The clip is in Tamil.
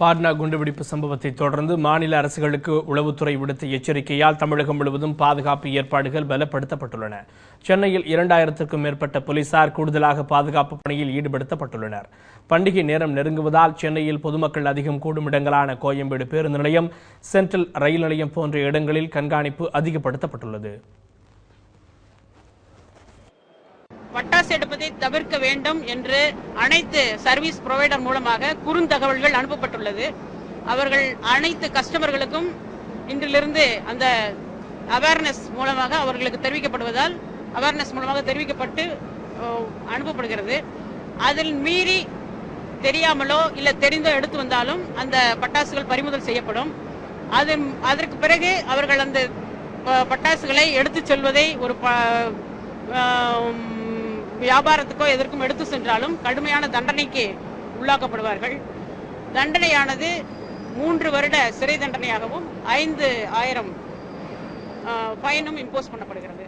பாட்னா குண்டுவெடிப்பு சம்பவத்தை தொடர்ந்து மாநில அரசுகளுக்கு உளவுத்துறை விடுத்த எச்சரிக்கையால் தமிழகம் முழுவதும் பாதுகாப்பு ஏற்பாடுகள் பலப்படுத்தப்பட்டுள்ளன. சென்னையில் இரண்டாயிரத்திற்கும் மேற்பட்ட போலீசார் கூடுதலாக பாதுகாப்பு பணியில் ஈடுபடுத்தப்பட்டுள்ளனர். பண்டிகை நேரம் நெருங்குவதால் சென்னையில் பொதுமக்கள் அதிகம் கூடும் இடங்களான கோயம்பேடு பேருந்து நிலையம் சென்ட்ரல் ரயில் நிலையம் போன்ற இடங்களில் கண்காணிப்பு அதிகப்படுத்தப்பட்டுள்ளது. பட்டாசு எடுப்பதை தவிர்க்க வேண்டும் என்று அனைத்து சர்வீஸ் ப்ரொவைடர் மூலமாக குறுந்தகவல்கள் அனுப்பப்பட்டுள்ளது. அவர்கள் அனைத்து கஸ்டமர்களுக்கும் இன்றிலிருந்து அந்த அவேர்னஸ் மூலமாக அவர்களுக்கு தெரிவிக்கப்படுவதால் அவேர்னஸ் மூலமாக தெரிவிக்கப்பட்டு அனுப்பப்படுகிறது. அதில் மீறி தெரியாமலோ இல்ல தெரிந்தோ எடுத்து வந்தாலும் அந்த பட்டாசுகள் பறிமுதல் செய்யப்படும். அது அதற்கு பிறகு அவர்கள் அந்த ப- பட்டாசுகளை எடுத்து செல்வதை ஒரு ப- வியாபாரத்துக்கோ எதற்கும் எடுத்து சென்றாலும் கடுமையான தண்டனைக்கு உள்ளாக்கப்படுவார்கள். தண்டனையானது மூன்று வருட சிறை தண்டனையாகவும் ஐந்து ஆயிரம் ஃபைனும் இம்போஸ் பண்ணப்படுகிறது.